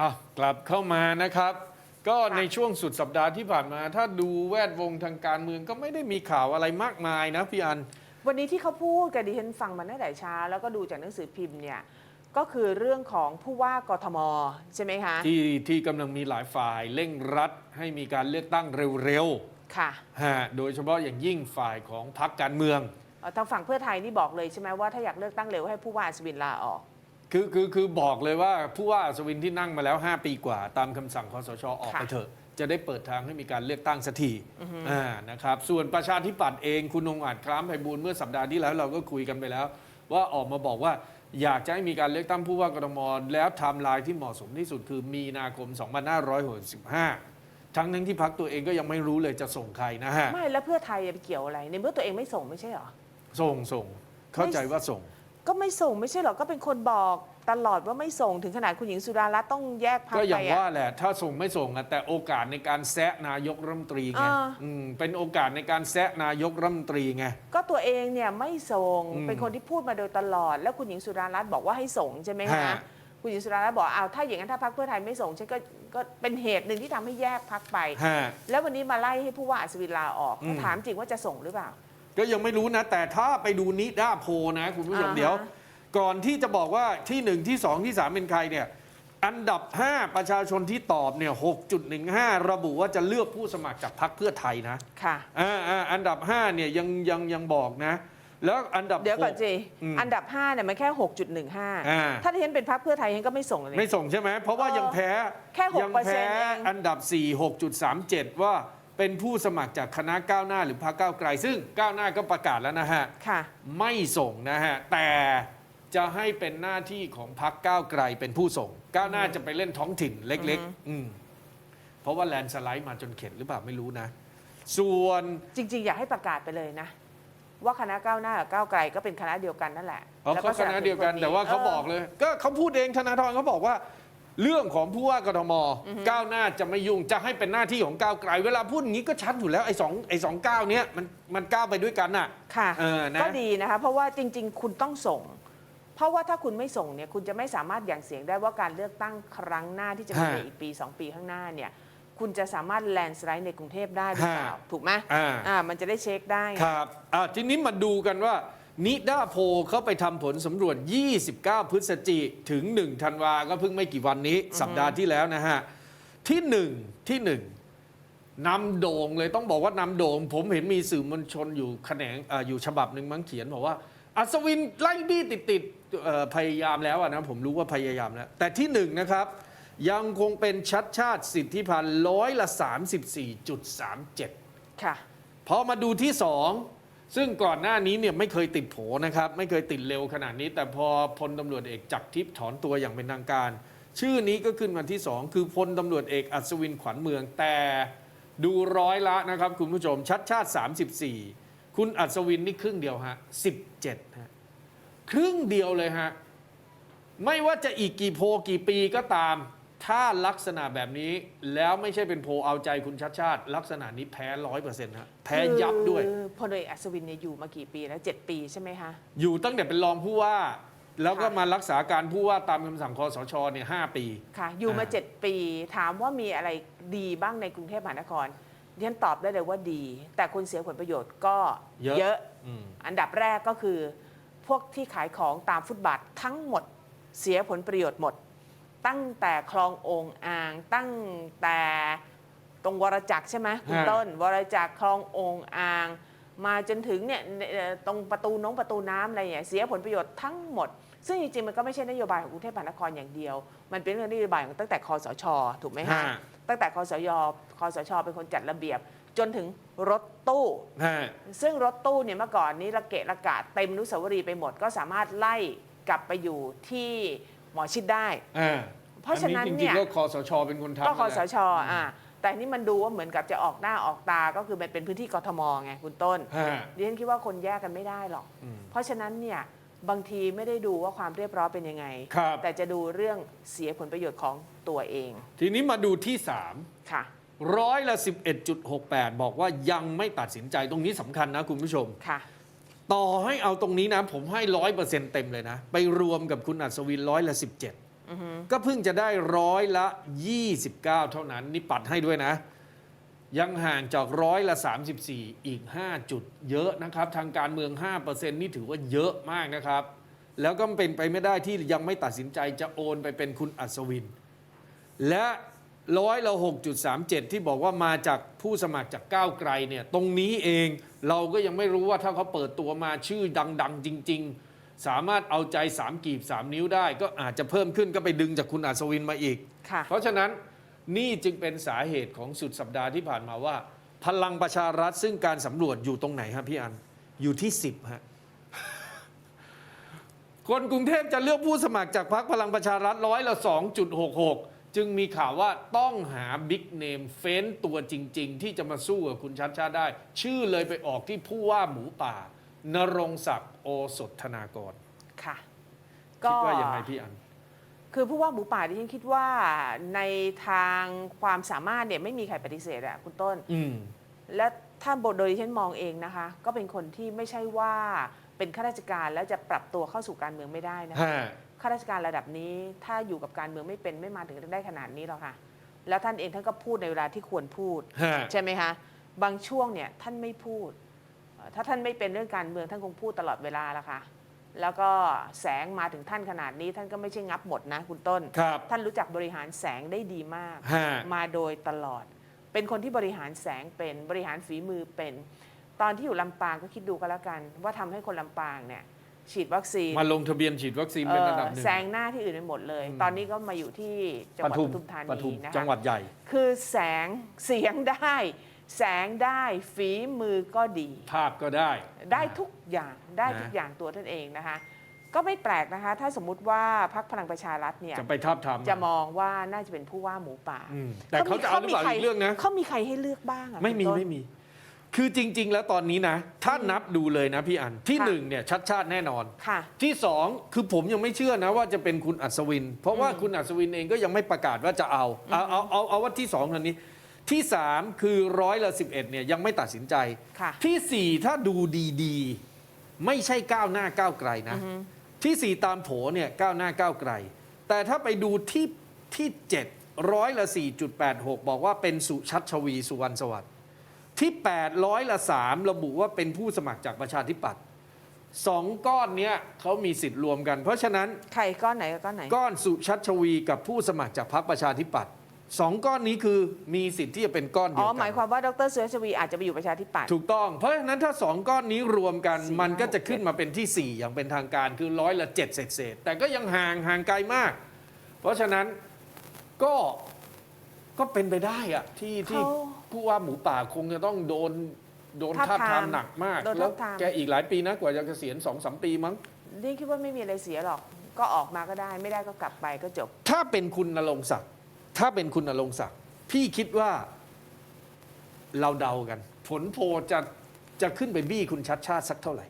อะกลับเข้ามานะครับ ก็ค่ะในช่วงสุดสัปดาห์ที่ผ่านมา ถ้าดูแวดวงทางการเมืองก็ไม่ได้มีข่าวอะไรมากมายนะพี่อัน วันนี้ที่เขาพูดกับดิฉันฟังมาตั้งแต่เช้าแล้วก็ดูจากหนังสือพิมพ์เนี่ยก็คือเรื่องของผู้ว่ากทม ใช่ไหมคะ ที่ที่กำลังมีหลายฝ่ายเร่งรัดให้มีการเลือกตั้งเร็วค่ะๆฮะโดยเฉพาะอย่างยิ่งฝ่ายของพรรคการเมือง เอ่อทางฝั่งเพื่อไทยนี่บอกเลยใช่ไหมว่าถ้าอยากเลือกตั้งเร็วให้ผู้ว่าอัศวินลาออก คือคือคือบอกเลยว่าผู้ว่าอัศวินที่นั่งมาแล้ว 5 ปีกว่า ตามคำสั่งคอสชออกค่ะไปเถอะ จะได้เปิดทางให้มีการเลือกตั้งสักทีอ่านะครับ ส่วนประชาธิปัตย์เองคุณองค์อาจคล้ามไพบูลย์เมื่อสัปดาห์ที่แล้วเราก็คุยกันไปแล้ว ว่าออกมาบอกว่าอยากจะให้มีการเลือกตั้งผู้ว่ากทมแล้วไทม์ไลน์ที่เหมาะสมที่สุดคือมีนาคม 2565 ทั้งนั้นที่พักตัวเองก็ยังไม่รู้เลยจะส่งใครนะฮะไม่แล้วเพื่อไทยไปเกี่ยวอะไร ในเมื่อตัวเองไม่ส่งไม่ใช่เหรอ ส่งส่งเข้าใจว่าส่ง ก็ไม่ส่งไม่ใช่เหรอก็เป็นคนบอกตลอดว่าไม่ส่งถึงขนาดคุณหญิงสุดารัตน์ต้องแยกพักก็อไปย่างอะว่าแหละ ถ้าส่งไม่ส่งอะแต่โอกาสในการแซะนายกรัฐมนตรีไงอ่าอืมเป็นโอกาสในการแซะนายกรัฐมนตรีไง ก็ตัวเองเนี่ยไม่ส่งอืมเป็นคนที่พูดมาโดยตลอด แล้วคุณหญิงสุดารัตน์บอกว่าให้ส่งใช่ไหมคะฮะ คุณหญิงสุดารัตน์บอกเอาวถ้าอย่างนั้นถ้าพักเพื่อไทยไม่ส่งฉันก็ก็เป็นเหตุหนึ่งที่ทำให้แยกพักไป ฮะ แล้ววันนี้มาไล่ให้ผู้ว่าอัศวินลาออกอืม ถามจริงว่าจะส่งหรือเปล่า ก็ยังไม่รู้นะ แต่ถ้าไปดูนิด้าโพลนะ คุณผู้ชมอ่าฮะ เดี๋ยว ก่อนที่จะบอกว่าที่หนึ่งที่สองที่สามเป็นใครเนี่ยอันดับ 5 ประชาชนที่ตอบเนี่ย6.15 ระบุว่าจะเลือกผู้สมัครจากพรรคเพื่อไทยนะค่ะ อ่าอ่าอันดับ 5 เนี่ยยังยังยังบอกนะ แล้วอันดับ เดี๋ยวก่อนหจีอืมอันดับ5เนี่ยมันแค่ อ่า 6.15 ถ้าที่ฉันเป็นพักเพื่อไทยฉันก็ไม่ส่งเลยไม่ส่งใช่ไหม เพราะว่าเออยังแพ้แค่6%ยังแพ้เอง อันดับ 4 6.37 ว่า เป็นผู้สมัครจากคณะก้าวหน้าหรือพรรคก้าวไกล ซึ่งก้าวหน้าก็ประกาศแล้วนะฮะ ค่ะ ไม่ส่งนะฮะ แต่จะให้เป็นหน้าที่ของพรรคก้าวไกลเป็นผู้ส่ง ก้าวหน้าจะไปเล่นท้องถิ่นเล็กอือฮึๆอืมเพราะว่าแลนด์สไลด์มาจนเข็ดหรือเปล่าไม่รู้นะ ส่วนจริง ๆ อยากให้ประกาศไปเลยนะ ว่าคณะก้าวหน้ากับก้าวไกลก็เป็นคณะเดียวกันนั่นแหละเขาแล้วก็คณะเดียวกันสบสแต่ว่าเขาบอกเลย ก็เขาพูดเองธนาธรเขาบอกว่า เรื่องของผู้ว่ากทมก้าวหน้าจะไม่ยุ่งจะให้เป็นหน้าที่ของก้าวไกล เวลาพูดอย่างนี้ก็ชัดอยู่แล้วไอ้สองไอ้สองก้าวเนี้ยมันมันก้าวไปด้วยกันน่ะค่ะเออนะก็ดีนะคะ เพราะว่าจริง ๆ คุณต้องส่ง เพราะว่าถ้าคุณไม่ส่งเนี่ยคุณจะไม่สามารถอย่างเสียงได้ว่าการเลือกตั้งครั้งหน้าที่จะมีในอีกปี 2 ปีข้างหน้าเนี่ยคุณจะสามารถแลนด์สไลด์ในกรุงเทพได้หรือเปล่าถูกไหมอ่าอ่ามันจะได้เช็คได้ไงครับอะทีนี้มาดูกันว่า นิด้าโพลเขาไปทำผลสำรวจ 29 พฤศจิถึง 1 ธันวาก็เพิ่งไม่กี่วันนี้ สัปดาห์ที่แล้วนะฮะ ที่1ที่1นำโด่งเลยต้องบอกว่านำโด่ง ผมเห็นมีสื่อมวลชนอยู่แขนงเอออยู่ฉบับหนึ่งมั้งเขียนบอกว่า อัศวินไล่บี้ติดติดๆเอ่อพยายามแล้วอะนะผมรู้ว่าพยายามแล้ว แต่ที่หนึ่งนะครับ ยังคงเป็นชัดชาติสิทธิพันธ์ร้อยละ 34.37 ค่ะพอมาดูที่สอง ซึ่งก่อนหน้านี้เนี่ยไม่เคยติดโผนะครับ ไม่เคยติดเร็วขนาดนี้ แต่พอพลตำรวจเอกจักรทิพย์ถอนตัวอย่างเป็นทางการ ชื่อนี้ก็ขึ้นมาที่สองคือพลตำรวจเอกอัศวินขวัญเมือง แต่ดูร้อยละนะครับ คุณผู้ชมชัดชาติ 34 คุณอัศวินนี่ครึ่งเดียวฮะ17ฮะครึ่งเดียวเลยฮะไม่ว่าจะอีกกี่โพกี่ปีก็ตาม ถ้าลักษณะแบบนี้แล้วไม่ใช่เป็นโพลเอาใจคุณชัดชาติ ลักษณะนี้แพ้ร้อยเปอร์เซ็นต์ฮะแพ้ยับด้วยคือพลเอกอัศวินเนี่ยอยู่มากี่ปีแล้วเจ็ดปีใช่ไหมคะอยู่ตั้งแต่เป็นรองผู้ว่า แล้วก็ค่ะมารักษาการผู้ว่าตามคำสั่งคอสชเนี่ยห้าปี ค่ะ อยู่มาอ่าเจ็ดปีถามว่ามีอะไรดีบ้างในกรุงเทพมหานครดิฉันตอบได้เลยว่าดี แต่คนเสียผลประโยชน์ก็เยอะอืมอันดับแรกก็คือ พวกที่ขายของตามฟุตบาททั้งหมดเสียผลประโยชน์หมด ตั้งแต่คลององอ่าง ตั้งแต่ตรงวรจักรใช่ไหมคุณฮะต้น วรจักรคลององอ่าง มาจนถึงเนี่ยเอ่อตรงประตูน้องประตูน้ำอะไรอย่างเงี้ยเสียผลประโยชน์ทั้งหมด ซึ่งจริงๆมันก็ไม่ใช่นโยบายของกรุงเทพมหานครอย่างเดียว มันเป็นเรื่องนโยบายของตั้งแต่คอสช ถูกไหมฮะฮะตั้งแต่คอสยคอสช เป็นคนจัดระเบียบจนถึงรถตู้ฮะซึ่งรถตู้เนี่ยเมื่อก่อนนี้ระเกะระกะเต็มอนุสาวรีย์ไปหมด ก็สามารถไล่กลับไปอยู่ที่ หมอชิดได้ อ่าเพราะฉะนั้นอัจเนี่ริงย ๆก็คอสชเป็นคนทำก็คอสนั่นแหละชอ่าแต่นี่มันดูว่าเหมือนกับจะออกหน้าออกตาก็คือมันเป็นพื้นที่กทมไงคุณต้น ฮะ ดิฉันคิดว่าคนแยกกันไม่ได้หรอก อืม เพราะฉะนั้นเนี่ยบางทีไม่ได้ดูว่าความเรียบร้อยเป็นยังไง ครับ แต่จะดูเรื่องเสียผลประโยชน์ของตัวเองทีนี้มาดูที่สามค่ะ ร้อยละ 11.68 บอกว่ายังไม่ตัดสินใจตรงนี้สำคัญนะคุณผู้ชม ค่ะ ต่อให้เอาตรงนี้นะ ผมให้ร้อยเปอร์เซ็นต์เต็มเลยนะ ไปรวมกับคุณอัศวินร้อยละ17ก็เพิ่งจะได้ร้อยละ29เท่านั้น นี่ปัดให้ด้วยนะ ยังห่างจากร้อยละ34อีก5จุดเยอะนะครับ ทางการเมือง5%นี่ถือว่าเยอะมากนะครับ แล้วก็เป็นไปไม่ได้ที่ยังไม่ตัดสินใจจะโอนไปเป็นคุณอัศวิน และร้อยละ6.37ที่บอกว่ามาจากผู้สมัครจากก้าวไกลเนี่ยตรงนี้เอง เราก็ยังไม่รู้ว่าถ้าเขาเปิดตัวมาชื่อดัง ๆ จริง ๆ สามารถเอาใจ3กีบ3นิ้วได้ ก็อาจจะเพิ่มขึ้นก็ไปดึงจากคุณอัศวินมาอีก ค่ะ เพราะฉะนั้นนี่จึงเป็นสาเหตุของสุดสัปดาห์ที่ผ่านมาว่า พลังประชารัฐซึ่งการสำรวจอยู่ตรงไหนครับพี่อัน อยู่ที่ 10ฮะ คนกรุงเทพจะเลือกผู้สมัครจากพรรคพลังประชารัฐร้อยละ2.66 จึงมีข่าวว่าต้องหาบิ๊กเนมเฟ้นตัวจริง ๆ ที่จะมาสู้กับคุณชัดชาติได้ ชื่อเลยไปออกที่ผู้ว่าหมูป่านรงศักดิ์โอสถธนากรค่ะ คิดว่ายังไงพี่อัน คือผู้ว่าหมูป่าดิฉันคิดว่าในทางความสามารถเนี่ยไม่มีใครปฏิเสธอะคุณต้น อืม และถ้าบทโดยที่ฉันมองเองนะคะ ก็เป็นคนที่ไม่ใช่ว่าเป็นข้าราชการแล้วจะปรับตัวเข้าสู่การเมืองไม่ได้นะคะฮะ ข้าราชการระดับนี้ ถ้าอยู่กับการเมืองไม่เป็นไม่มาถึงได้ขนาดนี้หรอกค่ะ แล้วท่านเองท่านก็พูดในเวลาที่ควรพูด ฮะ ใช่ไหมคะบางช่วงเนี่ยท่านไม่พูดเอ่อถ้าท่านไม่เป็นเรื่องการเมืองท่านคงพูดตลอดเวลาละค่ะ แล้วก็แสงมาถึงท่านขนาดนี้ท่านก็ไม่ใช่งับหมดนะคุณต้น ครับ ท่านรู้จักบริหารแสงได้ดีมาก ฮะ มาโดยตลอด เป็นคนที่บริหารแสงเป็นบริหารฝีมือเป็น ตอนที่อยู่ลำปางก็คิดดูกันแล้วกัน ว่าทำให้คนลำปางเนี่ย ฉีดวัคซีนมาลงทะเบียนฉีดวัคซีนเป็นระดับหนึ่ง แซงหน้าที่อื่นไปหมดเลยอืมตอนนี้ก็มาอยู่ที่จังหวัดปทุมธาปนีทุมนะคะจังหวัดใหญ่ คือแสงเสียงได้ แสงได้ฝีมือก็ดี ภาพก็ได้ ได้ทุกอย่างได้นะทุกอย่างตัวท่านเองนะคะ ก็ไม่แปลกนะคะ ถ้าสมมุติว่าพักพลังประชารัฐเนี่ยจะไปทับทามจะมองว่าน่าจะเป็นผู้ว่าหมูป่าอืมแต่เขาจะเอาหรือเปล่าอีกเรื่องนะ เขามีใครให้เลือกบ้างอะไม่มีคุณต้น ไม่มี คือจริง ๆ แล้วตอนนี้นะ ถ้านับดูเลยนะพี่อันที่ค่ะ หนึ่งเนี่ยชัดชาติแน่นอน ค่ะ ที่สองคือผมยังไม่เชื่อนะว่าจะเป็นคุณอัศวิน เพราะว่าอืมคุณอัศวินเองก็ยังไม่ประกาศว่าจะเอาเอาเอาเอาเอาว่าที่สองอันนี้ ที่สามคือร้อยละสิบเอ็ดเนี่ยยังไม่ตัดสินใจ ค่ะที่สี่ถ้าดูดีๆ ไม่ใช่ก้าวหน้าก้าวไกลนะอือฮึที่สี่ตามโผเนี่ยก้าวหน้าก้าวไกล แต่ถ้าไปดูที่ที่เจ็ดร้อยละสี่จุดแปดหกบอกว่าเป็นสุชัชวีสุวรรณสวัสดิ์ ที่แปดร้อยละสามระบุว่าเป็นผู้สมัครจากประชาธิปัตย์สองก้อนเนี้ยเขามีสิทธิ์รวมกัน เพราะฉะนั้นใครก้อนไหนกับก้อนไหน ก้อนสุชัชวีกับผู้สมัครจากพรรคประชาธิปัตย์สองก้อนนี้คือมีสิทธิ์ที่จะเป็นก้อนเดีอ๋ยอวกัหมายความว่าดรเสือชวีอาจจะไปอยู่ประชาธิปัตย์ถูกต้องเพราะฉะนั้นถ้าสองก้อนนี้รวมกันสี่มันก็จะห้าหกขึ้นมาเป็นที่ 4 อย่างเป็นทางการคือร้อยละเจ็ดเศษๆแต่ก็ยังห่างห่างไกลมาก เพราะฉะนั้นก็ก็เป็นไปได้อะที่ที่ เขา ผู้ว่าหมูป่าคงจะต้องโดนโดนทับทาบทามทามหนักมาก โดนแล้วทับทาม แกอีกหลายปีนะกว่าจะเกษียณสองสามปีมั้ง นี่คิดว่าไม่มีอะไรเสียหรอก ก็ออกมาก็ได้ ไม่ได้ก็กลับไปก็จบ ถ้าเป็นคุณนรงค์ศักดิ์ถ้าเป็นคุณนรงค์ศักดิ์พี่คิดว่าเราเดากัน ผลโพลจะจะขึ้นไปบี้คุณชัดชาติสักเท่าไหร่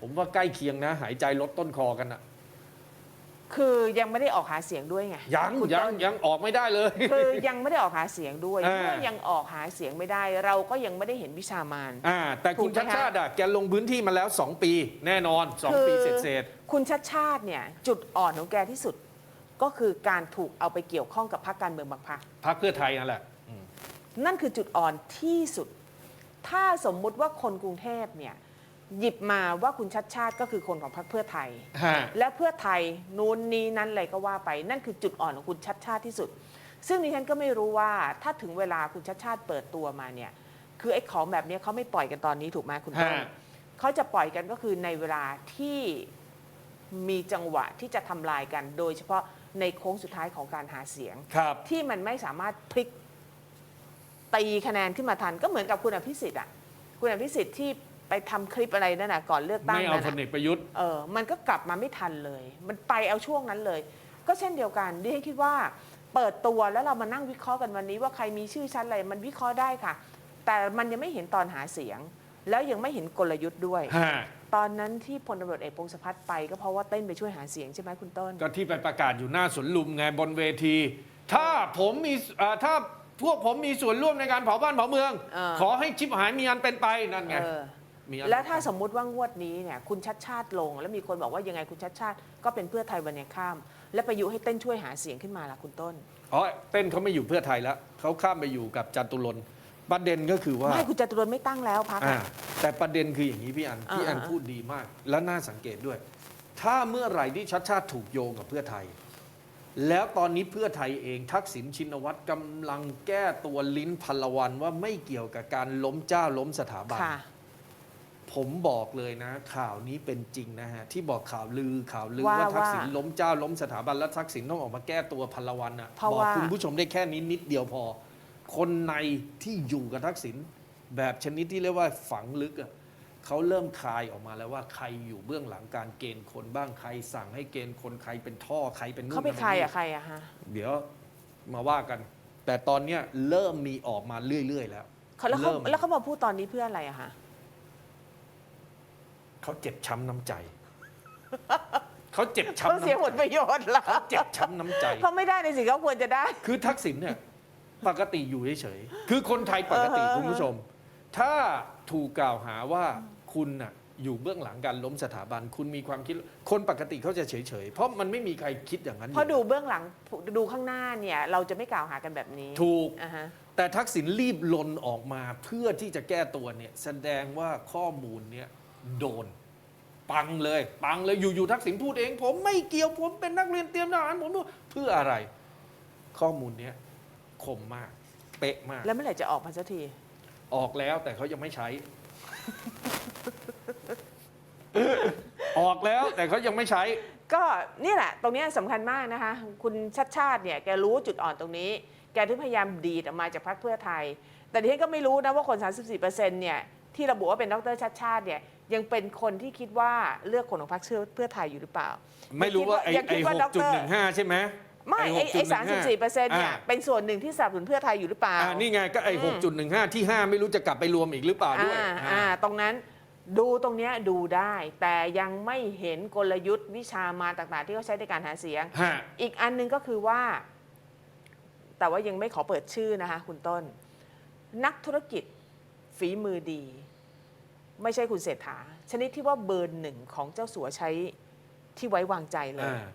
ผมว่าใกล้เคียงนะ หายใจลดต้นคอกันอะ คือยังไม่ได้ออกหาเสียงด้วยไงยังคุณยังต้นยังออกไม่ได้เลย คือยังไม่ได้ออกหาเสียงด้วยอ่า เมื่อยังออกหาเสียงไม่ได้ เราก็ยังไม่ได้เห็นวิชามาน อ่าแต่คุณถูกไหมชัดคะ ชาติอะแกลงพื้นที่มาแล้ว 2 ปี แน่นอน 2 ปีเสร็จคุณชัดชาติเนี่ยจุดอ่อนของแกที่สุด ก็คือการถูกเอาไปเกี่ยวข้องกับพรรคการเมืองบางพรรค ๆพักเพื่อไทยนั่นแหละ นั่นคือจุดอ่อนที่สุด ถ้าสมมุติว่าคนกรุงเทพเนี่ย หยิบมาว่าคุณชัดชาติก็คือคนของพรรคเพื่อไทย ฮะ และเพื่อไทยนู้นนี้นั้นอะไรก็ว่าไป นั่นคือจุดอ่อนของคุณชัดชาติที่สุด ซึ่งดิฉันก็ไม่รู้ว่าถ้าถึงเวลาคุณชัดชาติเปิดตัวมาเนี่ย คือไอ้ของแบบเนี้ยเขาไม่ปล่อยกันตอนนี้ถูกไหมคุณต้นฮะ เขาจะปล่อยกันก็คือในเวลาที่มีจังหวะที่จะทำลายกัน โดยเฉพาะในโค้งสุดท้ายของการหาเสียง ครับ ที่มันไม่สามารถพลิกตีคะแนนขึ้นมาทันก็เหมือนกับคุณอภิสิทธิ์อะคุณอภิสิทธิ์ที่ ไปทำคลิปอะไรนั่นน่ะก่อนเลือกตั้งไม่เอานั่นพลน่ะ เอกประยุทธ์ เออมันก็กลับมาไม่ทันเลย มันไปเอาช่วงนั้นเลย ก็เช่นเดียวกัน ดิฉันคิดว่าเปิดตัวแล้วเรามานั่งวิเคราะห์กันวันนี้ว่าใครมีชื่อชั้นอะไร มันวิเคราะห์ได้ค่ะ แต่มันยังไม่เห็นตอนหาเสียง แล้วยังไม่เห็นกลยุทธ์ด้วย ฮะ ตอนนั้นที่พลตำรวจเอกพงศพัฒน์ไปก็เพราะว่าเต้นไปช่วยหาเสียงใช่ไหมคุณต้น ก็ที่ไปประกาศอยู่หน้าสวนลุมไงบนเวที ถ้าผมมีเอ่อถ้าพวกผมมีส่วนร่วมในการเผาบ้านเผาเมือง เออ ขอให้ชิบหายมีอันเป็นไปนั่นไง เออ มีอันแล้วถ้าสมมุติว่างวดนี้เนี่ยคุณชัดชาติลง แล้วมีคนบอกว่ายังไงคุณชัดชาติก็เป็นเพื่อไทยวันยังข้าม และประยุทธ์ให้เต้นช่วยหาเสียงขึ้นมาล่ะคุณต้น อ๋อเต้นเขาไม่อยู่เพื่อไทยแล้วเขาข้ามไปอยู่กับจตุรนต์ประเด็นก็คือว่าไม่คุณจตุรนต์ไม่ตั้งแล้วพัก อ่าแต่ประเด็นคืออย่างนี้พี่อันอ่าพี่อันอ่า พูดดีมาก และน่าสังเกตด้วย ถ้าเมื่อไหร่ที่ชัดชาติถูกโยงกับเพื่อไทย แล้วตอนนี้เพื่อไทยเองทักษิณชินวัตรกำลังแก้ตัวลิ้นพลวันว่าไม่เกี่ยวกับการล้มเจ้าล้มสถาบัน ค่ะ ผมบอกเลยนะ ข่าวนี้เป็นจริงนะฮะ ที่บอกข่าวลือข่าวลือว่าว่าทักษิณว่าล้มเจ้าล้มสถาบันแล้วทักษิณต้องออกมาแก้ตัวพลวันอะเพราะบอกว่า คุณผู้ชมได้แค่นี้นิดเดียวพอ คนในที่อยู่กับทักษิณแบบชนิดที่เรียกว่าฝังลึกอะเขาเริ่มคลายออกมาแล้วว่าใครอยู่เบื้องหลังการเกณฑ์คนบ้างใครสั่งให้เกณฑ์คนใครเป็นท่อใครเป็นนู่นเขาไปทำใครนี่อะใครอะฮะเดี๋ยวมาว่ากัน แต่ตอนเนี้ยเริ่มมีออกมาเรื่อยๆแล้วเขาแล้วเขาเริ่ม แล้วเขามาพูดตอนนี้เพื่ออะไรอะฮะ เขาเจ็บช้ำน้ำใจ เขาเจ็บช้ำเขาน้ำเสียผลใจประโยชน์เหรอเขาเจ็บช้ำน้ำใจ เขาไม่ได้ในสิ่งที่เขาควรจะได้ คือทักษิณเนี่ยปกติอยู่เฉยๆ คือคนไทยปกติเออคุณผู้ชม ถ้าถูกกล่าวหาว่าคุณน่ะอยู่เบื้องหลังการล้มสถาบัน คุณมีความคิด คนปกติเขาจะเฉยๆ เพราะมันไม่มีใครคิดอย่างนั้นเพราะอยู่ดูเบื้องหลังดูข้างหน้าเนี่ย เราจะไม่กล่าวหากันแบบนี้ถูก อ่าฮะ แต่ทักษิณรีบลนออกมาเพื่อที่จะแก้ตัวเนี่ยแสดงว่าข้อมูลเนี่ย โดน ปังเลย ปังเลยอยู่ๆทักษิณพูดเอง ผมไม่เกี่ยวผมเป็นนักเรียนเตรียมทหารผมเพื่ออะไร ข้อมูลเนี้ยคมมาก เป๊ะมาก แล้วเมื่อไหร่จะออกมาสักที ออกแล้วแต่เขายังไม่ใช้ ออกแล้วแต่เขายังไม่ใช้ ก็นี่แหละ ตรงเนี้ยสำคัญมากนะคะ คุณชัดชาติเนี่ยแกรู้จุดอ่อนตรงนี้ แกถึงพยายามดีดออกมาจากพรรคเพื่อไทย แต่ที่ฉันก็ไม่รู้นะว่าคน 34%เนี่ย ที่ระบุว่าเป็นดรชัดชาติเนี่ยยังเป็นคนที่คิดว่าเลือกคนของพรรคเพื่อไทยอยู่หรือเปล่าไม่รู้ว่าไอ้ยังไอ้คิดหว่ากจุดดหนึ่งห้าใช่ไหม ไม่ไอ้ไอ้สามสิบสี่เปอร์เซ็นต์เนี่ยอ่า เป็นส่วนหนึ่งที่สนับสนุนเพื่อไทยอยู่หรือเปล่า อ่านี่ไงก็ไอ้หกจุดหนึ่งห้าที่ห้าไม่รู้จะกลับไปรวมอีกหรือเปล่าด้วยอ่าอ่าอ่าตรงนั้นดูตรงเนี้ยดูได้ แต่ยังไม่เห็นกลยุทธ์วิชามารต่างๆ ที่เขาใช้ในการหาเสียง ฮะอีกอันหนึงก็คือว่า แต่ว่ายังไม่ขอเปิดชื่อนะคะ คุณต้น นักธุรกิจ ฝีมือดี ไม่ใช่คุณเศรษฐา ชนิดที่ว่าเบอร์หนึ่งของเจ้าสัวใช้ที่ไว้วางใจเลย อ่า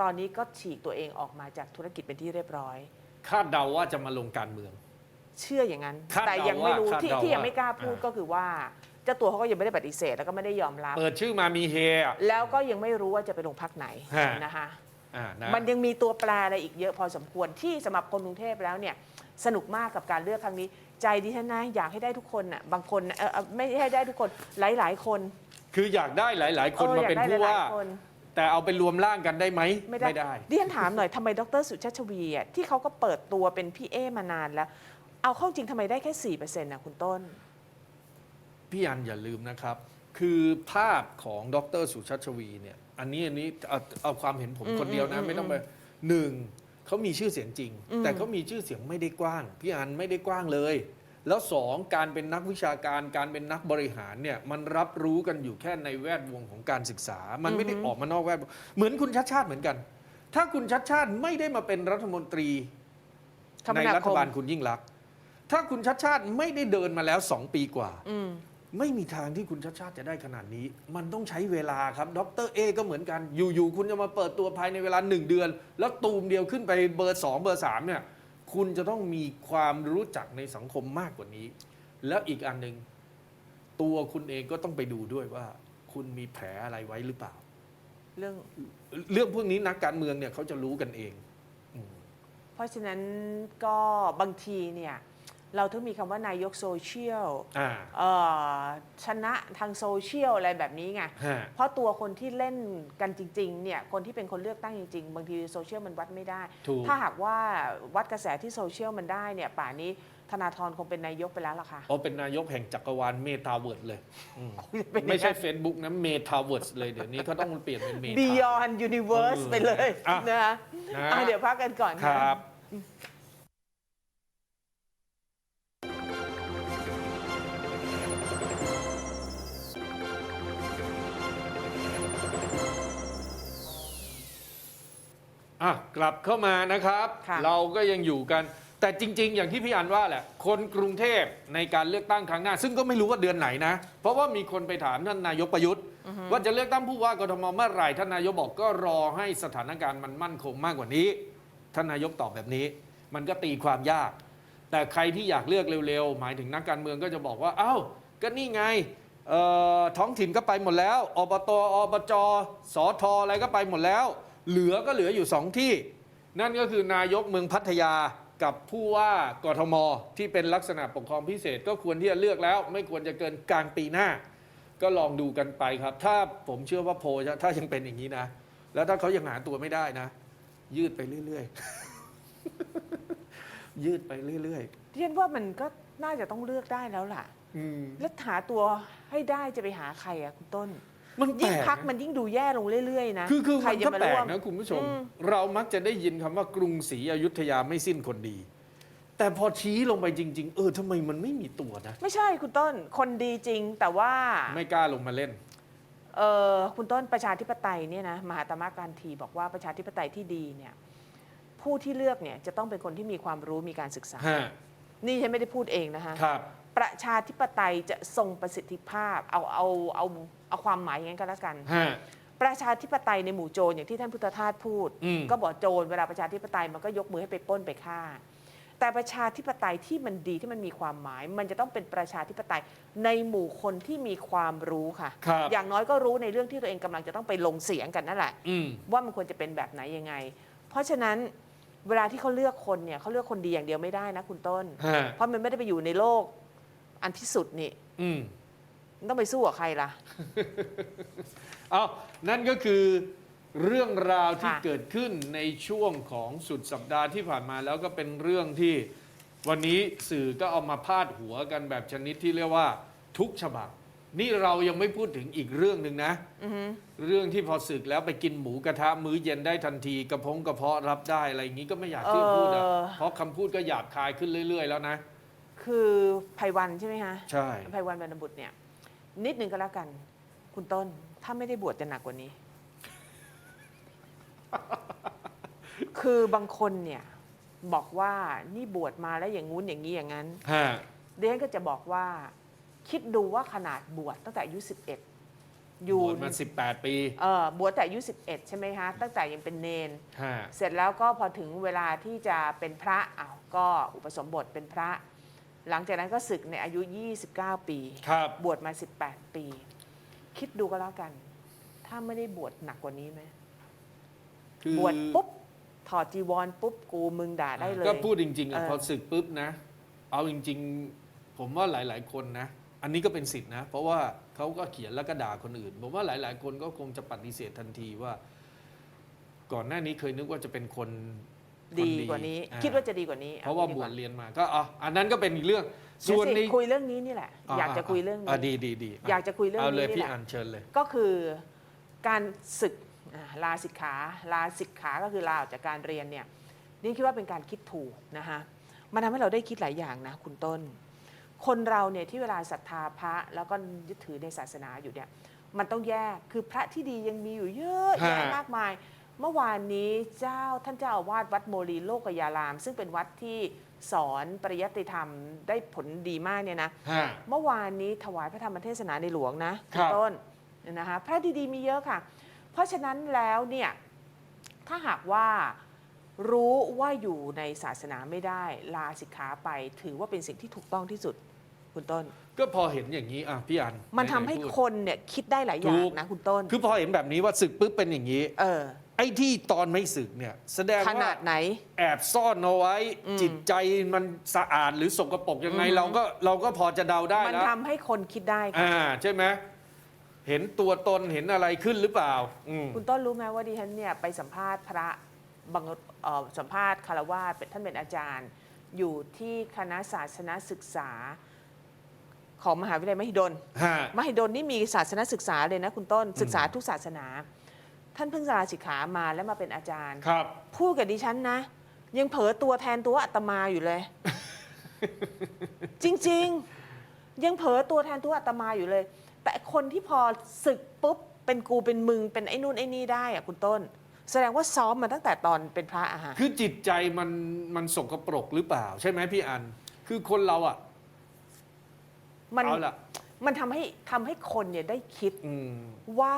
ตอนนี้ก็ฉีกตัวเองออกมาจากธุรกิจเป็นที่เรียบร้อย คาดเดาว่าจะมาลงการเมือง เชื่ออย่างนั้น คาดเดาแต่ยังไม่รู้ว่าที่คาดเดาที่ยังว่าไม่กล้าพูดอ่า ก็คือว่าเจ้าตัวเขาก็ยังไม่ได้ปฏิเสธแล้วก็ไม่ได้ยอมรับ เปิดชื่อมามีเฮอะ แล้วก็ยังไม่รู้ว่าจะไปลงพักไหนฮะ นะคะอ่านะมันยังมีตัวแปรอะไรอีกเยอะพอสมควรที่สำหรับคนกรุงเทพแล้วเนี่ยสนุกมากกับการเลือกครั้งนี้ ใจดิฉันนะอยากให้ได้ทุกคนน่ะบางคนน่ะเอ่อเอ่อไม่ให้ได้ทุกคนหลายๆคนคืออยากได้หลาย ๆ คนออมาอยกเป็นได้ผู้หลยๆว่าคน แต่เอาไปรวมร่างกันได้ไหมไม่ได้ดิฉันถามหน่อยทำไมดรสุชาติชวีอะที่เขาก็เปิดตัวเป็นพี่เอมานานแล้ว เอาเข้าจริงทำไมได้แค่สี่เปอร์เซ็นต์นะคุณต้น พี่อันอย่าลืมนะครับ คือภาพของดรสุชัชวีเนี่ย อันนี้อันนี้เอาเอาความเห็นผมอืมคนเดียวนะอืมไม่ต้องไปหนึ่ง เขามีชื่อเสียงจริง อืม แต่เขามีชื่อเสียงไม่ได้กว้าง พี่อันไม่ได้กว้างเลย แล้วสองการเป็นนักวิชาการการเป็นนักบริหารเนี่ยมันรับรู้กันอยู่แค่ในแวดวงของการศึกษา มันไม่ได้ออกมานอกแวดวงเหมือนคุณชัดชาติเหมือนกัน ถ้าคุณชัดชาติไม่ได้มาเป็นรัฐมนตรี คมในนารัคฐมบาลคุณยิ่งรักษณ์ถ้าคุณชัดชาติไม่ได้เดินมาแล้วสองปีกว่า อืม ไม่มีทางที่คุณชัดชาติจะได้ขนาดนี้ มันต้องใช้เวลาครับ ดรเอก็เหมือนกัน อยู่ๆ คุณจะมาเปิดตัวภายในเวลาหนึ่งเดือน แล้วตูมเดียวขึ้นไปเบอร์สองเบอร์สามเนี่ย คุณจะต้องมีความรู้จักในสังคมมากกว่านี้ แล้วอีกอันหนึ่งตัวคุณเองก็ต้องไปดูด้วยว่า คุณมีแผลอะไรไว้หรือเปล่า เรื่องเรื่องพวกนี้นักการเมืองเนี่ยเขาจะรู้กันเองอืมเพราะฉะนั้นก็บางทีเนี่ย เราถึงมีคำว่านายกโซเชียลอ่าเอ่อชนะทางโซเชียลอะไรแบบนี้ไง ฮะ เพราะตัวคนที่เล่นกันจริงๆ เนี่ย คนที่เป็นคนเลือกตั้งจริงๆ บางทีโซเชียลมันวัดไม่ได้ ถูก ถ้าหากว่าวัดกระแสที่โซเชียลมันได้เนี่ย ป่านนี้ธนาธรคงเป็นนายกไปแล้วล่ะค่ะ เอาเป็นนายกแห่งจักรวาลเมตาเวิร์ดเลยอืมเป็นอย่างนั้นไม่ใช่ Facebook นะเมตาเวิร์ดเลยเดี๋ยวนี้เขาต้องเปลี่ยนเป็นเมตา Beyond Universe เออไปเลยอะนะนะ อะเดี๋ยวพักกันก่อนคค่ะ รับ อะกลับเข้ามานะครับ ค่ะ เราก็ยังอยู่กัน แต่จริง ๆ อย่างที่พี่อันว่าแหละ คนกรุงเทพในการเลือกตั้งครั้งหน้า ซึ่งก็ไม่รู้ว่าเดือนไหนนะ เพราะว่ามีคนไปถามท่านนายกประยุทธ์ ว่าจะเลือกตั้งผู้ว่ากทมเมื่อไหร่ท่านนายกบอกก็รอให้สถานการณ์มันมั่นคงมากกว่านี้ ท่านนายกตอบแบบนี้ มันก็ตีความยาก แต่ใครที่อยากเลือกเร็วๆ หมายถึงนักการเมืองก็จะบอกว่า เอ้า ก็นี่ไงเอ่อท้องถิ่นก็ไปหมดแล้ว อบต อบจสอทออะไรก็ไปหมดแล้ว เหลือก็เหลืออยู่สองที่ นั่นก็คือนายกเมืองพัทยากับผู้ว่ากทม ที่เป็นลักษณะปกครองพิเศษก็ควรที่จะเลือกแล้ว ไม่ควรจะเกินกลางปีหน้า ก็ลองดูกันไปครับ ถ้าผมเชื่อว่าโพลจะถ้ายังเป็นอย่างนี้นะ แล้วถ้าเขายังหาตัวไม่ได้นะ ยืดไปเรื่อยๆ ยืดไปเรื่อยเรียนว่ามันก็น่าจะต้องเลือกได้แล้วล่ะ ๆ อืม แล้วหาตัวให้ได้จะไปหาใครอะคุณต้น มันแปลยิ่งกพักนะมันยิ่งดูแย่ลงเรื่อยๆนะคือคือใครมันจะก็มาแปลร่กวม นะคุณผู้ชม อืม เรามักจะได้ยินคำว่ากรุงศรีอยุธยาไม่สิ้นคนดี แต่พอชี้ลงไปจริง ๆ เออทำไมมันไม่มีตัวนะ ไม่ใช่คุณต้น คนดีจริงแต่ว่า ไม่กล้าลงมาเล่น เออคุณต้นประชาธิปไตยเนี่ยนะมหาตมะการทีบอกว่าประชาธิปไตยที่ดีเนี่ยผู้ที่เลือกเนี่ยจะต้องเป็นคนที่มีความรู้มีการศึกษา ฮะ นี่ฉันไม่ได้พูดเองนะคะครับ ประชาธิปไตยจะทรงประสิทธิภาพ เอาเอาเอาเอาความหมายอย่างนั้นก็แล้วกัน ฮะ ประชาธิปไตยในหมู่โจรอย่างที่ท่านพุทธทาสพูด อืม ก็บอกโจรเวลาประชาธิปไตยมันก็ยกมือให้ไปปล้นไปฆ่า แต่ประชาธิปไตยที่มันดีที่มันมีความหมาย มันจะต้องเป็นประชาธิปไตยในหมู่คนที่มีความรู้ค่ะ ครับ อย่างน้อยก็รู้ในเรื่องที่ตัวเองกำลังจะต้องไปลงเสียงกันนั่นแหละ อืม ว่ามันควรจะเป็นแบบไหนยังไง เพราะฉะนั้นเวลาที่เขาเลือกคนเนี่ยเขาเลือกคนดีอย่างเดียวไม่ได้นะคุณต้น ฮะ เพราะมันไม่ได้ไปอยู่ในโลก อันที่สุดนี่อืมมันต้องไปสู้กับใครล่ะ เอานั่นก็คือเรื่องราวที่ค่ะ เกิดขึ้นในช่วงของสุดสัปดาห์ที่ผ่านมาแล้วก็เป็นเรื่องที่วันนี้สื่อก็เอามาพาดหัวกันแบบชนิดที่เรียกว่าทุกฉบับ นี่เรายังไม่พูดถึงอีกเรื่องหนึ่งนะ อือฮึเรื่องที่พอศึกแล้วไปกินหมูกระทะมื้อเย็นได้ทันทีกระพงกระเพาะรับได้อะไรอย่างนี้ก็ไม่อยากที่จะพูดอะเออเพราะคำพูดก็หยาบคายขึ้นเรื่อย ๆ แล้วนะ คือไพวันใช่ไหมฮะใช่ ไพวันวรรณบุตรเนี่ย นิดนึงก็แล้วกัน คุณต้น ถ้าไม่ได้บวชจะหนักกว่านี้ คือบางคนเนี่ย บอกว่านี่บวชมาแล้วอย่างงู้นอย่างนี้อย่างนั้นฮะเดียนก็จะบอกว่า คิดดูว่าขนาดบวชตั้งแต่อายุ11อยู่บวชมา 18 ปี เออบวชแต่อายุ 11 ใช่ไหมคะ ตั้งแต่ยังเป็นเนน ฮะ เสร็จแล้วก็พอถึงเวลาที่จะเป็นพระอ้าวก็อุปสมบทเป็นพระ หลังจากนั้นก็ศึกในอายุ 29 ปี ครับ บวชมา 18 ปี คิดดูก็แล้วกัน ถ้าไม่ได้บวชหนักกว่านี้ไหมคือบวชปุ๊บ ถอดจีวรปุ๊บ กูมึงด่าได้เลย ก็พูดจริงๆอะเออ พอศึกปุ๊บนะ เอาจริง ๆ ผมว่าหลาย ๆ คนนะ อันนี้ก็เป็นสิทธินะ เพราะว่าเขาก็เขียนแล้วก็ด่าคนอื่น ผมว่าหลาย ๆ คนก็คงจะปฏิเสธทันทีว่า ก่อนหน้านี้เคยนึกว่าจะเป็นคนคน ดีกว่านี้ อ่คิดว่าจะดีกว่านี้เพราะว่าอบงี้ดีวกชเรียนมาก็อะอันนั้นก็เป็นอีกเรื่องเดี๋ยส่วนสิในคุยเรื่องนี้นี่แหละ อยากจะคุยเรื่องนี้อะดีดีดีอยากจะคุยเรื่องเอานี้เลยนี่พี่แหละอ่านเชิญเลย ก็คือการศึกอ่าลาสิกขาลาสิกขาก็คือลาออกจากการเรียนเนี่ยนี่คิดว่าเป็นการคิดถูกนะคะมันทำให้เราได้คิดหลายอย่างนะคุณต้น คนเราเนี่ยที่เวลาศรัทธาพระแล้วก็ยึดถือในศาสนาอยู่เนี่ยมันต้องแยกคือพระที่ดียังมีอยู่เยอะแยะฮะ มากมาย เมื่อวานนี้เจ้าท่านเจ้าอาวาสวัดโมลีโลกยาราม ซึ่งเป็นวัดที่สอนปริยัติธรรมได้ผลดีมากเนี่ยนะ ฮะ เมื่อวานนี้ถวายพระธรรมเทศนาในหลวงนะครัณบต้นนะคะพระดีๆมีเยอะค่ะ เพราะฉะนั้นแล้วเนี่ยถ้าหากว่ารู้ว่าอยู่ในศาสนาไม่ได้ลาสิกขาไป ถือว่าเป็นสิ่งที่ถูกต้องที่สุดคุณต้น ก็พอเห็นอย่างนี้อะพี่อันมันทำไๆให้พูด คนเนี่ยคิดได้หลายอย่าถูงก นะคุณต้น คือพอเห็นแบบนี้ว่าศึกปุ๊บเป็นอย่างนี้ เออ ไอ้ที่ตอนไม่ศึกเนี่ยแสดงขว่านาดไหน แอบซ่อนเอาไว้อืมจิตใจมันสะอาดหรือสกปรกยังไงอือฮึเราก็เราก็พอจะเดาได้มันแล้วทำให้คนคิดได้ค่ะ อ่าใช่ไหมเห็นตัวตนเห็นอะไรขึ้นหรือเปล่า อืม คุณต้นรู้ไหมว่าดิฉันเนี่ยไปสัมภาษณ์พระบางเอ่อสัมภาษณ์คารวาสเป็นท่านเป็นอาจารย์ อยู่ที่คณะศาสนศึกษาของมหาวิทยาลัยมหิดล ฮะ มหิดลนี่มีศาสนศึกษาเลยนะคุณต้นศึกษาทุกศาสนา ท่านเพิ่งลาสิกขามาแล้วมาเป็นอาจารย์ ครับ พูดกับดิฉันนะ ยังเผลอตัวแทนตัวอาตมาอยู่เลย จริงๆ ยังเผลอตัวแทนตัวอาตมาอยู่เลย แต่คนที่พอศึกปุ๊บ เป็นกูเป็นมึง เป็นไอ้นู่นไอ้นี่ได้อะคุณต้น แสดงว่าซ้อมมาตั้งแต่ตอนเป็นพระอาหารคือจิตใจมันมันสกปรกหรือเปล่า ใช่ไหมพี่อัน คือคนเราอะ มัน เอาล่ะ มันทำให้ทำให้คนเนี่ยได้คิดอืม ว่า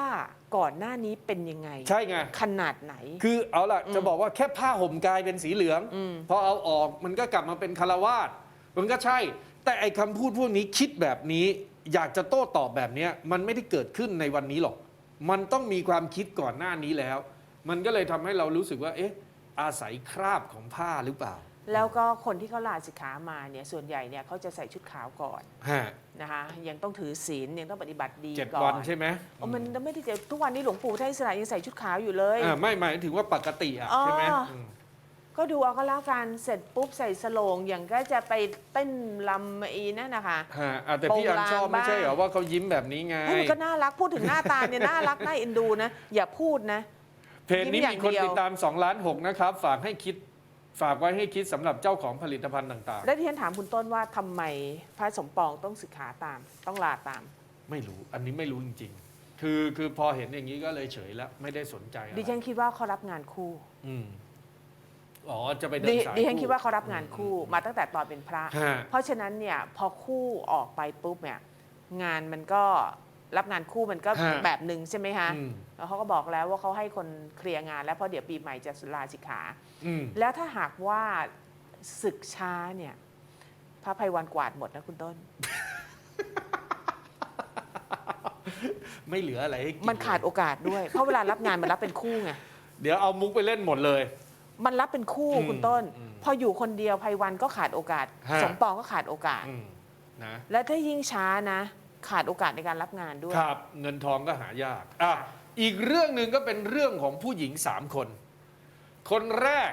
ก่อนหน้านี้เป็นยังไง ใช่ไง ขนาดไหน คือเอาล่ะอืมจะบอกว่าแค่ผ้าห่มกายเป็นสีเหลืองอืมพอเอาออกมันก็กลับมาเป็นคารวาสมันก็ใช่ แต่ไอ้คำพูดพวกนี้คิดแบบนี้ อยากจะโต้ตอบแบบเนี้ยมันไม่ได้เกิดขึ้นในวันนี้หรอก มันต้องมีความคิดก่อนหน้านี้แล้ว มันก็เลยทำให้เรารู้สึกว่า เอ๊ะ อาศัยคราบของผ้าหรือเปล่า แล้วก็คนที่เขาลาสิกขามาเนี่ยส่วนใหญ่เนี่ยเขาจะใส่ชุดขาวก่อนฮะนะคะยังต้องถือศีลยังต้องปฏิบัติดีเจ็ดก่อนวันใช่ไหมโอ้มันไม่ได้เจอทุกวันนี้หลวงปู่ท่านอิสระยังใส่ชุดขาวอยู่เลย อ่าไม่หมายถึงว่าปกติอะอ๋อ ใช่ไหมมก็ดูเอาก็แล้วกันเสร็จปุ๊บใส่สโลงอย่างก็จะไปเต้นลำอีนั่นนะคะ ฮะอะแต่พี่อันชอบโปรงลางไม่ใช่เหรอบ้างว่าเขายิ้มแบบนี้ไง เฮ้ยมันก็น่ารักพูดถึงหน้าตาเนี่ยน่ารักน่าเอ็นดูนะ อย่าพูดนะ เพจนี้ยิ้มอย่ามีงคนเดียวติดตาม2ล้าน6นะครับ ฝากให้คิด ฝากไว้ให้คิดสำหรับเจ้าของผลิตภัณฑ์ต่างแล้วที่ฉันถามคุณต้นว่าทำไมพระสมปองต้องศึกษาตาม ต้องลาตาม ๆ ไม่รู้อันนี้ไม่รู้จริงๆ คือคือพอเห็นอย่างนี้ก็เลยเฉยแล้วไม่ได้สนใจอะไรดิฉันคิดว่าเขารับงานคู่อืมอ๋อจะไปเดิดินสายดิฉันคิดว่าเขารับงานคู่มาตั้งแต่ตอนเป็นพระ ฮะเพราะฉะนั้นเนี่ยพอคู่ออกไปปุ๊บเนี่ยงานมันก็ รับงานคู่มันก็ฮะแบบหนึ่งใช่ไหมคะอืม แล้วเขาก็บอกแล้วว่าเขาให้คนเคลียร์งาน แล้วเพราะเดี๋ยวปีใหม่จะลาสิกขา อืม แล้วถ้าหากว่าศึกช้าเนี่ย พระภัยวันกวาดหมดนะคุณต้น ไม่เหลืออะไรให้กิมันขาดโอกาสด้วย เพราะเวลารับงานมันรับเป็นคู่ไง เดี๋ยวเอามุกไปเล่นหมดเลย มันรับเป็นคู่อืมคุณต้น อืมพออยู่คนเดียวภัยวันก็ขาดโอกาส ฮะ สมปองก็ขาดโอกาส อืมนะ และถ้ายิ่งช้านะ ขาดโอกาสในการรับงานด้วย ครับเงินทองก็หายากอะอีกเรื่องหนึ่งก็เป็นเรื่องของผู้หญิงสามคน คนแรก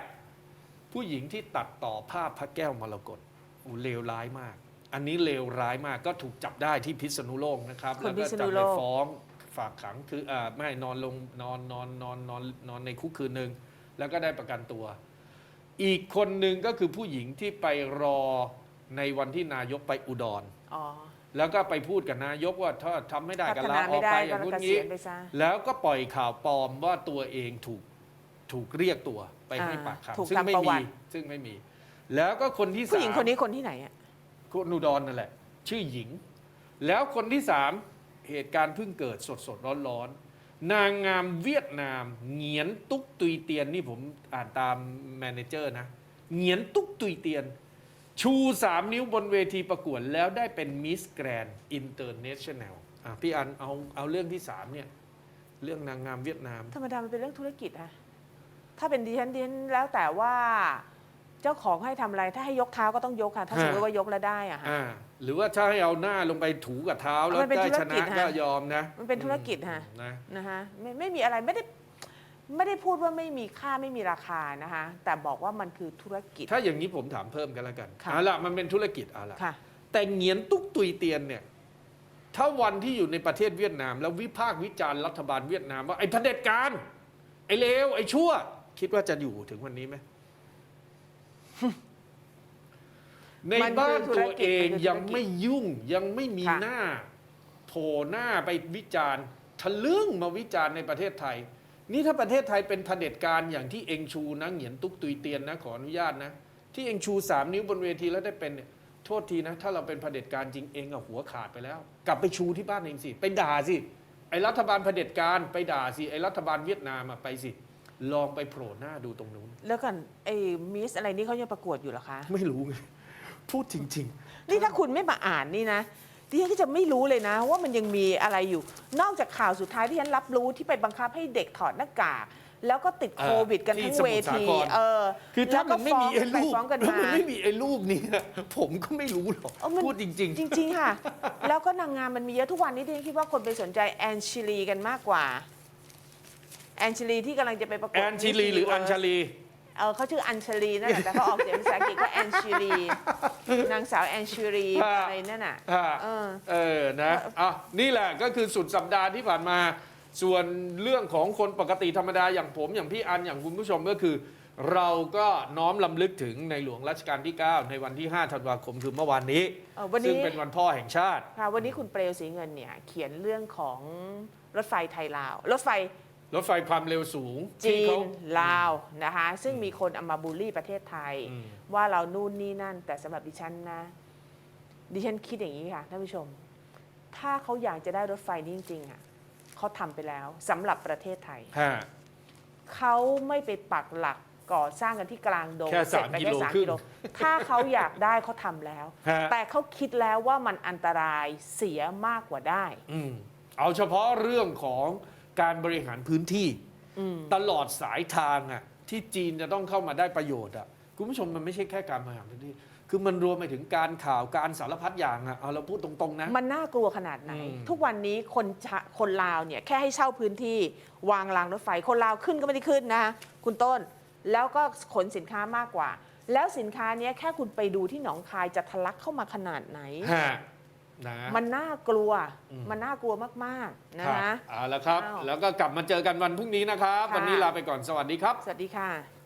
ผู้หญิงที่ตัดต่อภาพพระแก้วมรกตอู้เลวร้ายมาก อันนี้เลวร้ายมากก็ถูกจับได้ที่พิษณุโลกนะครับคนแล้วก็พิษณุจับโลไปก ฟ้องฝากขังคืออ่าไม่นอนลงนอนนอนนอนนอนนอนในคุกคืนหนึ่งแล้วก็ได้ประกันตัว อีกคนหนึ่งก็คือผู้หญิงที่ไปรอในวันที่นายกไปอุดร อ๋อ แล้วก็ไปพูดกับนายกว่าถ้าทำไม่ได้พัก็ฒลานาออไม่กได้ไปอก็ย่างนู้นเกษีนี้ ยณไปซะ แล้วก็ปล่อยข่าวปลอมว่าตัวเองถูกถูกเรียกตัวไปให้อ่าปากถูกคำซึ่งไม่ทำประวัมีติ ซึ่งไม่มี แล้วก็คนที่ผู้สามหญิงคนนี้คนที่ไหนอะคนอุดรนั่นแหละ ชื่อหญิง แล้วคนที่สามเหตุการณ์เพิ่งเกิดสดสดร้อนร้อนๆนางงามเวียดนามเหงียนตุ๊กตุยเตียนนี่ผมอ่านตามแมเนเจอร์นะเหงียนตุ๊กตุยเตียน ชูสามนิ้วบนเวทีประกวดแล้วได้เป็นมิสแกรนอินเตอร์เนชั่นแนลอะพี่อันเอาเอาเรื่องที่สามเนี่ย เรื่องนางงามเวียดนาม ธรรมดามันเป็นเรื่องธุรกิจอะถ้าเป็นดิฉันดิฉันแล้วแต่ว่าเจ้าของให้ทำอะไร ถ้าให้ยกเท้าก็ต้องยกค่ะ ถ้าฮะสมมติว่ายกแล้วได้อะค่ะ อ่าหรือว่าถ้าให้เอาหน้าลงไปถูกับเท้าแล้วมันเป็นได้ธุชรนะกิจก็ฮะยอมนะมันเป็นธุรกิจฮะนะ นะคะไม่ไม่มีอะไรไม่ได้ ไม่ได้พูดว่าไม่มีค่าไม่มีราคานะคะแต่บอกว่ามันคือธุรกิจ ถ้าอย่างนี้ผมถามเพิ่มกันแล้วกันค่ะ เอาละมันเป็นธุรกิจเอาละค่ะ แต่เหงียนตุ๊กตุยเตียนเนี่ยถ้าวันที่อยู่ในประเทศเวียดนาม แล้ววิพากษ์วิจารณ์รัฐบาลเวียดนามว่าไอ้เผด็จการไอ้เลวไอ้ชั่ว คิดว่าจะอยู่ถึงวันนี้ไหม ในมันคือบ้านธุรตัวกิจเองมันคือธุรกิจยังไม่ยุ่งยังไม่มีค่ะ หน้าโผล่หน้าไปวิจารณ์ทะลึ่งมาวิจารณ์ในประเทศไทย นี่ถ้าประเทศไทยเป็นเผด็จการอย่างที่เองชูนะเหงียนตุ๊กตุยเตียนนะขออนุญาตนะ ที่เองชูสามนิ้วบนเวทีแล้วได้เป็นเนี่ยโทษทีนะ ถ้าเราเป็นเผด็จการจริงเองอะหัวขาดไปแล้ว กลับไปชูที่บ้านเองสิ ไปด่าสิไอ้รัฐบาลเผด็จการไปด่าสิไอ้รัฐบาลเวียดนามอะไปสิ ลองไปโผล่หน้าดูตรงนู้น แล้วกันไอ้มิสอะไรนี่เขายังประกวดอยู่เหรอคะ ไม่รู้ไงพูดจริงนี่ถ้าคุณไม่มาอ่านนี่นะ ดิฉันก็จะไม่รู้เลยนะ ว่ามันยังมีอะไรอยู่ นอกจากข่าวสุดท้ายที่ฉันรับรู้ที่ไปบังคับให้เด็กถอดหน้ากากแล้วก็ติดโควิดกันทั้งเวทีเออๆคือถ้ามันไม่มีไอ้แล้วรูปก็ฟ้องกันถ้าไปฟ้องกันมันมา ไม่มีไอ้รูปนี้นะผมก็ไม่รู้หรอกเออมัน พูดจริง จริง ๆ ค่ะ แล้วก็นางงามมันมีเยอะทุกวันนี้ดิฉันคิดว่าคนไปสนใจแอนชิลีกันมากกว่า แอนชิลีที่กำลังจะไปประกๆแอวดนชิลีหรืออัญชลี เออเขาชื่ออัญชลีนั่นแหละแต่เขาออกเสียงภาษาอังกฤษก็แอนชิลีนางสาวแอนชิลีฮะอะไรนั่นน่ะ อ่าเออ เออนะอะนี่แหละก็คือสุดสัปดาห์ที่ผ่านมา ส่วนเรื่องของคนปกติธรรมดาอย่างผมอย่างพี่อันอย่างคุณผู้ชมก็คือ เราก็น้อมลำลึกถึงในหลวงรัชกาลที่ 9 ในวันที่ 5 ธันวาคมคือเมื่อวานนี้ เออวันนี้ ซึ่งเป็นวันพ่อแห่งชาติ ค่ะวันนี้คุณเปลวสีเงินเนี่ยเขียนเรื่องของรถไฟไทยลาว รถไฟ รถไฟความเร็วสูงจีที่เขานลาวนะคะ ซึ่งมีคนเอามาบูลลี่ประเทศไทย อืม ว่าเรานู่นนี่นั่น แต่สำหรับดิฉันนะ ดิฉันคิดอย่างนี้ค่ะท่านผู้ชม ถ้าเขาอยากจะได้รถไฟนี้จริงๆอะเขาทำไปแล้วสำหรับประเทศไทย ฮะ เขาไม่ไปปักหลักก่อสร้างกันที่กลางดงแค่เสร็จสามไปกิแค่โลสามครึ่กิงโลถ้าเขาอยากได้เขาทำแล้ว ฮะ แต่เขาคิดแล้วว่ามันอันตรายเสียมากกว่าได้ อืมเอาเฉพาะเรื่องของ การบริหารพื้นที่อืมตลอดสายทางอะที่จีนจะต้องเข้ามาได้ประโยชน์อะคุณผู้ชมมันไม่ใช่แค่การบริหารพื้นที่ คือมันรวมไปถึงการข่าวการสารพัดอย่างอะเอาเราพูดตรงๆนะ มันน่ากลัวขนาดไหนอืมทุกวันนี้คนชะคนลาวเนี่ยแค่ให้เช่าพื้นที่ วางรางรถไฟคนลาวขึ้นก็ไม่ได้ขึ้นนะคุณต้นแล้วก็ขนสินค้ามากกว่า แล้วสินค้าเนี้ยแค่คุณไปดูที่หนองคายจะทะลักเข้ามาขนาดไหนฮะ นะมันน่ากลัวอืมมันน่ากลัวมากๆครันะบเอาละครับอ้าวแล้วก็กลับมาเจอกันวันพรุ่งนี้นะครับค่ะวันนี้ลาไปก่อนสวัสดีครับ สวัสดีค่ะ